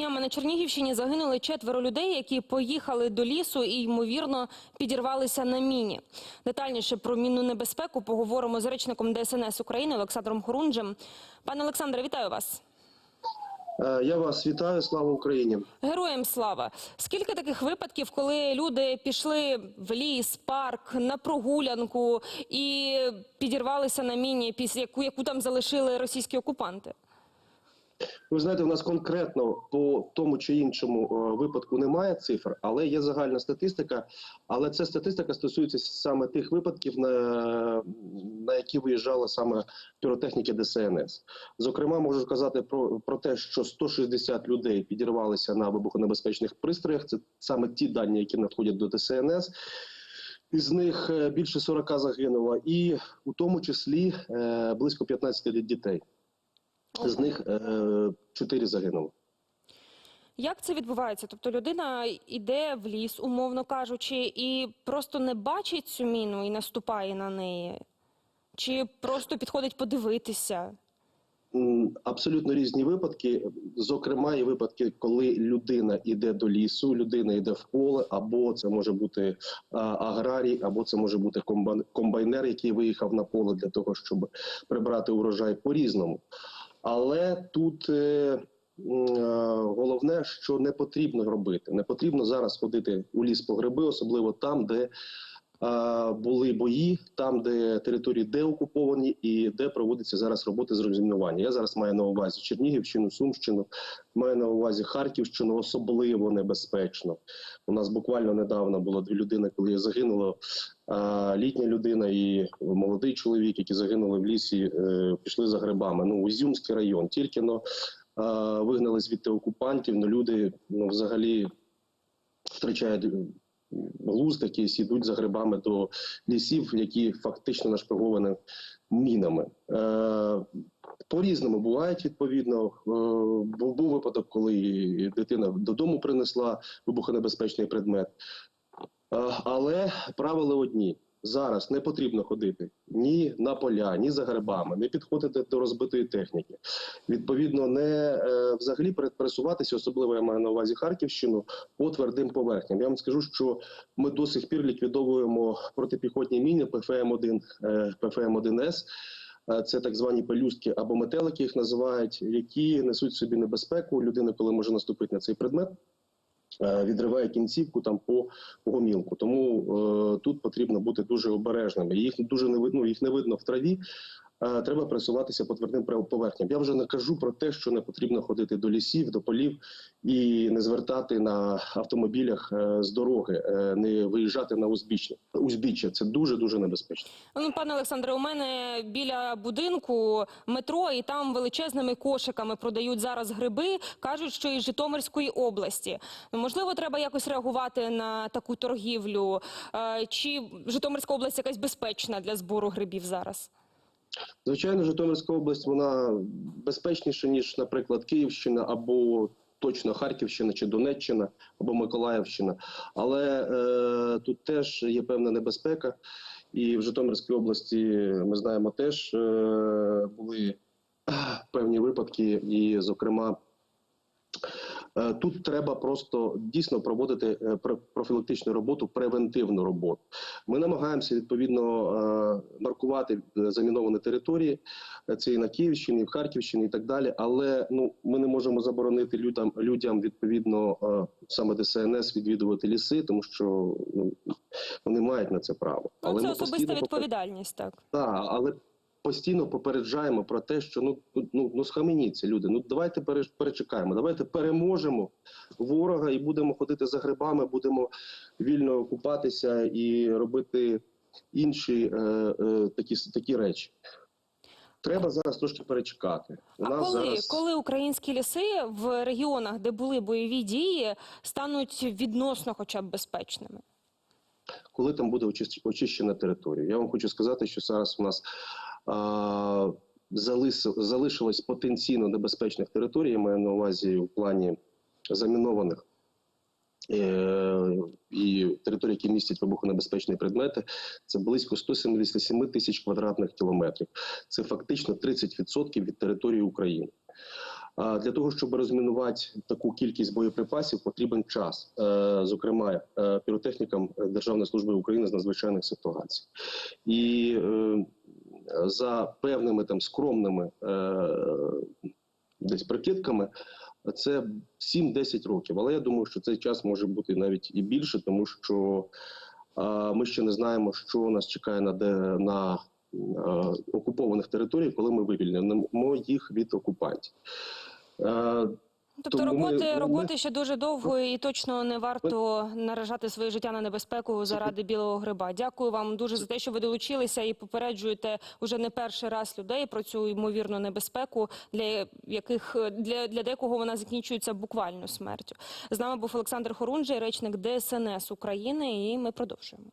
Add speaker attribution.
Speaker 1: Днями на Чернігівщині загинули четверо людей, які поїхали до лісу і ймовірно підірвалися на міні. Детальніше про мінну небезпеку поговоримо з речником ДСНС України Олександром Хорунжем. Пане Олександре, вітаю вас.
Speaker 2: Е, Я вас вітаю, слава Україні.
Speaker 1: Героям слава! Скільки таких випадків, коли люди пішли в ліс, парк, на прогулянку і підірвалися на міні, яку, яку там залишили російські окупанти?
Speaker 2: Ви знаєте, у нас конкретно по тому чи іншому е, випадку немає цифр, але є загальна статистика. Але ця статистика стосується саме тих випадків, на, на які виїжджали саме піротехніки ДСНС. Зокрема, можу сказати про, про те, що 160 людей підірвалися на вибухонебезпечних пристроях. Це саме ті дані, які надходять до ДСНС. Із них е, більше 40 загинуло, і у тому числі е, близько 15 дітей. З них е, чотири загинуло.
Speaker 1: Як це відбувається? Тобто людина йде в ліс, умовно кажучи, і просто не бачить цю міну і наступає на неї? Чи просто підходить подивитися?
Speaker 2: Абсолютно різні випадки. Зокрема, є випадки, коли людина йде до лісу, людина йде в поле, або це може бути аграрій, або це може бути комбайнер, який виїхав на поле для того, щоб прибрати урожай по різному. Але тут е, е, головне, що не потрібно робити. Не потрібно зараз ходити у ліс по гриби, особливо там, де були бої, там, де території деокуповані і де проводяться зараз роботи з розмінування. Я зараз маю на увазі Чернігівщину, Сумщину, маю на увазі Харківщину, особливо небезпечно. У нас буквально недавно було дві людини, коли загинула літня людина і молодий чоловік, які загинули в лісі, е, пішли за грибами. Ну, Ізюмський район, тільки но вигнали звідти окупантів, ну люди ну, взагалі втрачають глузд якийсь, йдуть за грибами до лісів, які фактично нашпиговані мінами. Е, по-різному бувають відповідно. Е, був, був випадок, коли дитина додому принесла вибухонебезпечний предмет. Е, але правила одні. Зараз не потрібно ходити ні на поля, ні за грибами, не підходити до розбитої техніки. Відповідно, не е, взагалі пересуватися, особливо я маю на увазі Харківщину, по твердим поверхням. Я вам скажу, що ми до сих пір ліквідовуємо протипіхотні міни ПФМ-1, е, ПФМ-1С. Е, Це так звані пелюстки або метелики їх називають, які несуть собі небезпеку. Людина, коли може наступити на цей предмет, відриває кінцівку там по, гомілку. Тому е, тут потрібно бути дуже обережними. Їх дуже не видно, їх не видно в траві. Е, Треба пресуватися по твердим поверхням. Я вже не кажу про те, що не потрібно ходити до лісів, до полів і не звертати на автомобілях е, з дороги, е, не виїжджати на узбіччя. Узбіччя це дуже дуже небезпечно.
Speaker 1: Ну, пане Олександре, у мене біля будинку метро, і там величезними кошиками продають зараз гриби. кажуть, що із Житомирської області. Можливо, треба якось реагувати на таку торгівлю. Чи Житомирська область якась безпечна для збору грибів зараз?
Speaker 2: Звичайно, Житомирська область вона безпечніша ніж, наприклад, Київщина або точно Харківщина чи Донеччина або Миколаївщина. Але е, тут теж є певна небезпека. І в Житомирській області ми знаємо теж е, були ah, певні випадки, і, зокрема. Е, Тут треба просто дійсно проводити е, профілактичну роботу, превентивну роботу. Ми намагаємося відповідно е, маркувати заміновані території. Це і на Київщині, і в Харківщині, і так далі. Але ну ми не можемо заборонити людям людям відповідно саме ДСНС відвідувати ліси, тому що ну вони мають на це право.
Speaker 1: Ну, це особиста відповідальність, так.
Speaker 2: так, але постійно попереджаємо про те, що ну ну, ну схаменіться, люди. Ну давайте перечекаємо, давайте переможемо ворога і будемо ходити за грибами, будемо вільно купатися і робити інші е, е, такі такі речі. Треба зараз трошки перечекати. У
Speaker 1: А
Speaker 2: нас
Speaker 1: коли,
Speaker 2: зараз
Speaker 1: коли українські ліси в регіонах, де були бойові дії, стануть відносно хоча б безпечними?
Speaker 2: коли там буде очищена територія. Я вам хочу сказати, що зараз у нас залишилось потенційно небезпечних територій, я маю на увазі в плані замінованих. Е, і території, які містять вибухонебезпечні предмети, це близько 177 тисяч квадратних кілометрів. Це фактично 30% від території України. Для того, щоб розмінувати таку кількість боєприпасів, потрібен час, Е, зокрема е, піротехнікам Державної служби України з надзвичайних ситуацій. І за певними там скромними е, десь прикидками, це 7-10 років. Але я думаю, що цей час може бути навіть і більше, тому що е, ми ще не знаємо, що нас чекає на де на е, окупованих територіях, коли ми вивільнимо їх від окупантів.
Speaker 1: Тобто
Speaker 2: Тому ми-
Speaker 1: роботи,
Speaker 2: ми-
Speaker 1: роботи ще дуже довго і точно не варто наражати своє життя на небезпеку заради білого гриба. Дякую вам дуже за те, що ви долучилися і попереджуєте уже не перший раз людей про цю ймовірну небезпеку, для яких для, для декого вона закінчується буквально смертю. З нами був Олександр Хорунжий, речник ДСНС України, і ми продовжуємо.